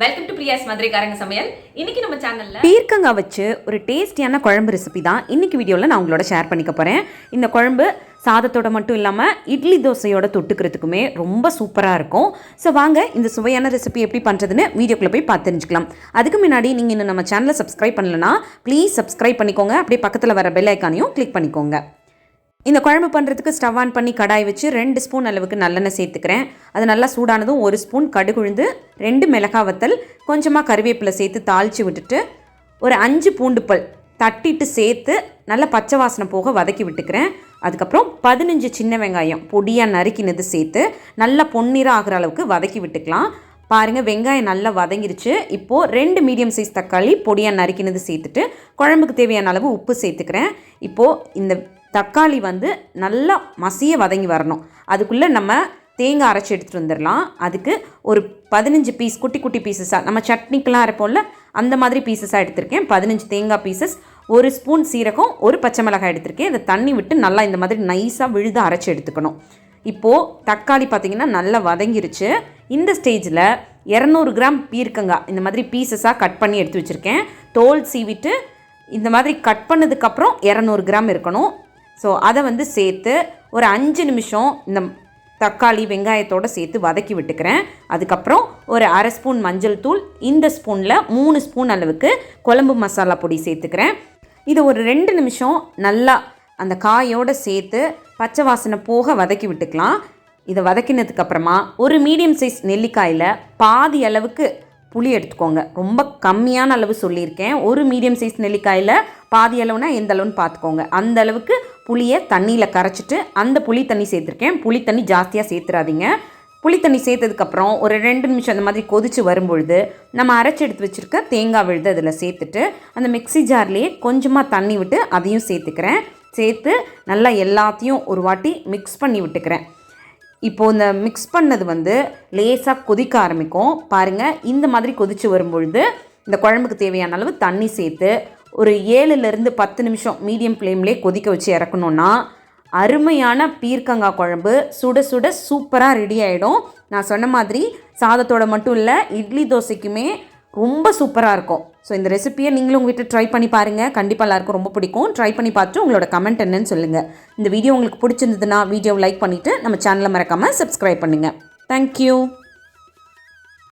Welcome to பிரியாஸ் மதுரைக்காரங்க சமையல் இன்னைக்கு நம்ம சேனல்ல பீர்க்கங்காய் வச்சு ஒரு டேஸ்டியான குழம்பு ரெசிபி தான் இன்னைக்கு வீடியோவில் நான் உங்களோட ஷேர் பண்ணிக்க போகிறேன் இந்த குழம்பு சாதத்தோட மட்டும் இல்லாமல் இட்லி தோசையோட தொட்டுக்கிறதுக்குமே ரொம்ப சூப்பராக இருக்கும். ஸோ வாங்க இந்த சுவையான ரெசிபி எப்படி பண்ணுறதுன்னு வீடியோக்குள்ளே போய் பார்த்து தெரிஞ்சுக்கலாம். அதுக்கு முன்னாடி நீங்கள் இன்னும் நம்ம சேனலை சப்ஸ்கிரைப் பண்ணலன்னா ப்ளீஸ் சப்ஸ்கிரைப் பண்ணிக்கோங்க. அப்படியே பக்கத்தில் வர பெல் ஐக்கானையும் கிளிக் பண்ணிக்கோங்க. இந்த குழம்பு பண்ணுறதுக்கு ஸ்டவ் ஆன் பண்ணி கடாய் வச்சு ரெண்டு ஸ்பூன் அளவுக்கு நல்லெண்ணெய் சேர்த்துக்கிறேன். அது நல்லா சூடானதும் ஒரு ஸ்பூன் கடுகுழுந்து ரெண்டு மிளகாய் வத்தல் கொஞ்சமாக கருவேப்பிலை சேர்த்து தாளித்து விட்டுட்டு ஒரு அஞ்சு பூண்டு பல் தட்டிட்டு சேர்த்து நல்லா பச்சை வாசனை போக வதக்கி விட்டுக்கிறேன். அதுக்கப்புறம் பதினஞ்சு சின்ன வெங்காயம் பொடியாக நறுக்கினது சேர்த்து நல்லா பொன்னிறம் ஆகிற அளவுக்கு வதக்கி விட்டுக்கலாம். பாருங்கள் வெங்காயம் நல்லா வதங்கிருச்சு. இப்போது ரெண்டு மீடியம் சைஸ் தக்காளி பொடியாக நறுக்கினது சேர்த்துட்டு குழம்புக்கு தேவையான அளவு உப்பு சேர்த்துக்கிறேன். இப்போது இந்த தக்காளி வந்து நல்லா மசிய வதங்கி வரணும். அதுக்குள்ளே நம்ம தேங்காய் அரைச்சி எடுத்துகிட்டு வந்துடலாம். அதுக்கு ஒரு பதினஞ்சு பீஸ் குட்டி குட்டி பீசஸாக நம்ம சட்னிக்கெலாம் இருப்போம்ல அந்த மாதிரி பீசஸாக எடுத்திருக்கேன். பதினஞ்சு தேங்காய் பீசஸ் ஒரு ஸ்பூன் சீரகம் ஒரு பச்சை மிளகாய் எடுத்திருக்கேன். இதை தண்ணி விட்டு நல்லா இந்த மாதிரி நைஸாக விழுத அரைச்சி எடுத்துக்கணும். இப்போது தக்காளி பார்த்திங்கன்னா நல்லா வதங்கிருச்சு. இந்த ஸ்டேஜில் இரநூறு கிராம் பீர்க்கங்காய் இந்த மாதிரி பீசஸாக கட் பண்ணி எடுத்து வச்சுருக்கேன். தோல் சீவிட்டு இந்த மாதிரி கட் பண்ணதுக்கப்புறம் இரநூறு கிராம் இருக்கணும். ஸோ அதை வந்து சேர்த்து ஒரு அஞ்சு நிமிஷம் இந்த தக்காளி வெங்காயத்தோடு சேர்த்து வதக்கி விட்டுக்கிறேன். அதுக்கப்புறம் ஒரு அரை ஸ்பூன் மஞ்சள் தூள் இந்த ஸ்பூனில் மூணு ஸ்பூன் அளவுக்கு குழம்பு மசாலா பொடி சேர்த்துக்கிறேன். இது ஒரு ரெண்டு நிமிஷம் நல்லா அந்த காயோடு சேர்த்து பச்சை வாசனை போக வதக்கி விட்டுக்கலாம். இதை வதக்கினதுக்கப்புறமா ஒரு மீடியம் சைஸ் நெல்லிக்காயில் பாதி அளவுக்கு புளி எடுத்துக்கோங்க. ரொம்ப கம்மியான அளவு சொல்லியிருக்கேன். ஒரு மீடியம் சைஸ் நெல்லிக்காயில் பாதி அளவுனா எந்த அளவுன்னு பார்த்துக்கோங்க. அந்த அளவுக்கு புளியை தண்ணியில் கரைச்சிட்டு அந்த புளி தண்ணி சேர்த்துருக்கேன். புளி தண்ணி ஜாஸ்தியாக சேர்த்துறாதீங்க புளி தண்ணி சேர்த்ததுக்கப்புறம் ஒரு ரெண்டு நிமிஷம் அந்த மாதிரி கொதித்து வரும்பொழுது நம்ம அரைச்சி எடுத்து வச்சுருக்க தேங்காய் விழுது அதில் சேர்த்துட்டு அந்த மிக்ஸி ஜார்லேயே கொஞ்சமாக தண்ணி விட்டு அதையும் சேர்த்துக்கிறேன். சேர்த்து நல்லா எல்லாத்தையும் ஒரு வாட்டி மிக்ஸ் பண்ணி விட்டுக்கிறேன். இப்போது இந்த மிக்ஸ் பண்ணது வந்து லேசாக கொதிக்க ஆரம்பிக்கும். பாருங்கள் இந்த மாதிரி கொதித்து வரும்பொழுது இந்த குழம்புக்கு தேவையான அளவு தண்ணி சேர்த்து ஒரு ஏழுலேருந்து பத்து நிமிஷம் மீடியம் ஃப்ளேம்லேயே கொதிக்க வச்சு இறக்கணுன்னா அருமையான பீர்க்கங்காய் குழம்பு சுட சுட சூப்பராக ரெடி ஆகிடும் நான் சொன்ன மாதிரி சாதத்தோட மட்டும் இல்லை இட்லி தோசைக்குமே ரொம்ப சூப்பராக இருக்கும். ஸோ இந்த ரெசிப்பியை நீங்களும் உங்கள் வீட்டில் ட்ரை பண்ணி பாருங்கள் கண்டிப்பாக எல்லாருக்கும் ரொம்ப பிடிக்கும். ட்ரை பண்ணி பார்த்துட்டு உங்களோட கமெண்ட் என்னன்னு சொல்லுங்கள் இந்த வீடியோ உங்களுக்கு பிடிச்சிருந்ததுன்னா வீடியோவை லைக் பண்ணிவிட்டு நம்ம சேனலை மறக்காமல் சப்ஸ்கிரைப் பண்ணுங்கள் தேங்க்யூ